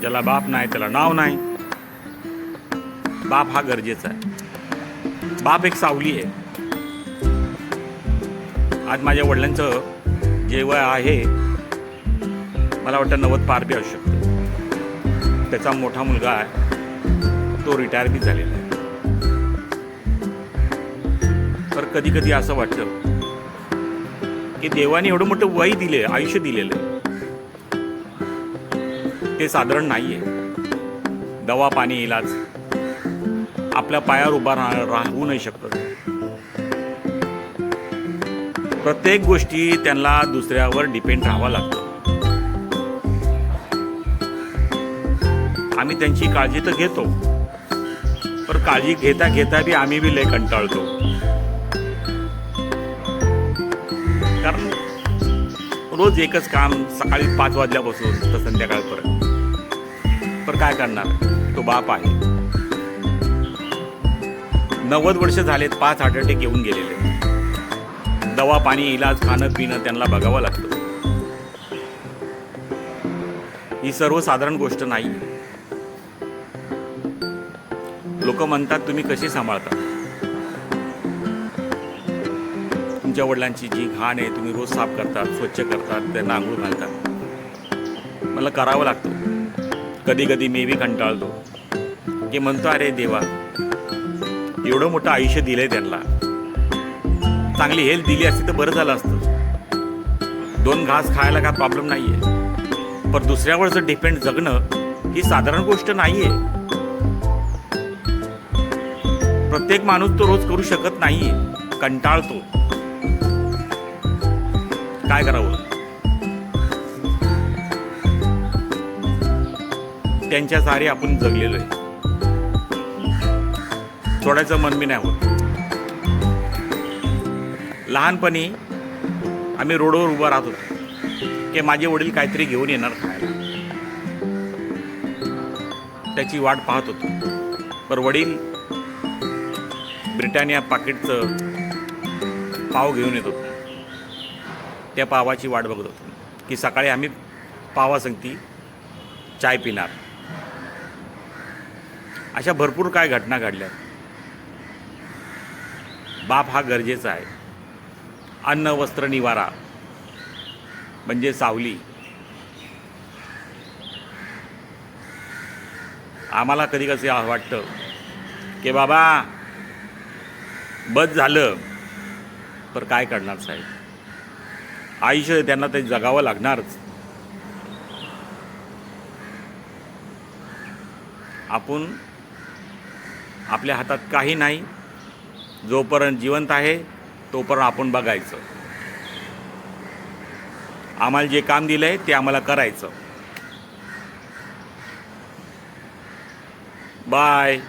ज्याला बाप नाही त्याला नाव नाही. बाप हा गरजेचा आहे. बाप एक सावली आहे. आज माझ्या वडिलांचं जे वय आहे. मला वाटतं नव्वद पार बी असू शकतो त्याचा मोठा मुलगा आहे. तो रिटायर बी झालेला आहे. तर कधी कधी असं वाटतं की देवाने एवढं मोठं वय दिले आयुष्य दिलेलं आहे. ते साधारण नाहीये. दवा पाणी इलाज आपल्या पायावर उभा राह राहू नाही शकत. प्रत्येक गोष्टी त्यांना दुसऱ्यावर डिपेंड राहावं लागतं. आम्ही त्यांची काळजी तर घेतो पण काळजी घेता घेता बी आम्ही बी लय कंटाळतो. कारण रोज एकच काम सकाळी पाच वाजल्यापासून तर संध्याकाळपर्यंत. पण काय करणार? तो बाप आहे. नव्वद वर्ष झालेत पाच हार्ट अटॅक येऊन गेलेले. दवा पाणी इलाज खाणं पिणं त्यांना बघावं लागतं. ही सर्वसाधारण गोष्ट नाही. लोक म्हणतात तुम्ही कशी सांभाळता? तुमच्या वडिलांची जी घाण आहे तुम्ही रोज साफ करतात स्वच्छ करतात त्यांना आंघोळ घालतात. मला करावं लागतं. कधी कधी मी बी कंटाळतो. की म्हणतो अरे देवा एवढं मोठं आयुष्य दिलंय त्यांना. चांगली हेल्थ दिली असती तर बरं झालं असतं. दोन घास खायला काय प्रॉब्लेम नाहीये. पण दुसऱ्यावरचं डिपेंड जगणं ही साधारण गोष्ट नाहीये. प्रत्येक माणूस तो रोज करू शकत नाहीये. कंटाळतो. काय करावं? त्यांच्या सारे आपण जगलेलो आहे. सोडायचं मन मी नाही होत. लहानपणी आम्ही रोडवर उभं राहत होतो. की माझे वडील काहीतरी घेऊन येणार खायला. त्याची वाट पाहत होतो. पर वडील ब्रिटानिया पाकिटचं पाव घेऊन येत होतो. त्या पावाची वाट बघत होतो. की सकाळी आम्ही पावा संगती चाय पिणार. अशा भरपूर काय घटना घडल्या. बाप हा गरजेचा आहे. अन्न वस्त्र निवारा म्हणजे सावली. आम्हाला कधी कसे वाटतं की बाबा बस झालं तर काय करणार साहेब? आयुष्य त्यांना ते जगावं लागणारच. आपण आपल्या हातात काही नाही. जोपर्यंत जिवंत आहे तोपर्यंत आपण बघायचं. आम्हाला जे काम दिलं आहे ते आम्हाला करायचं. बाय.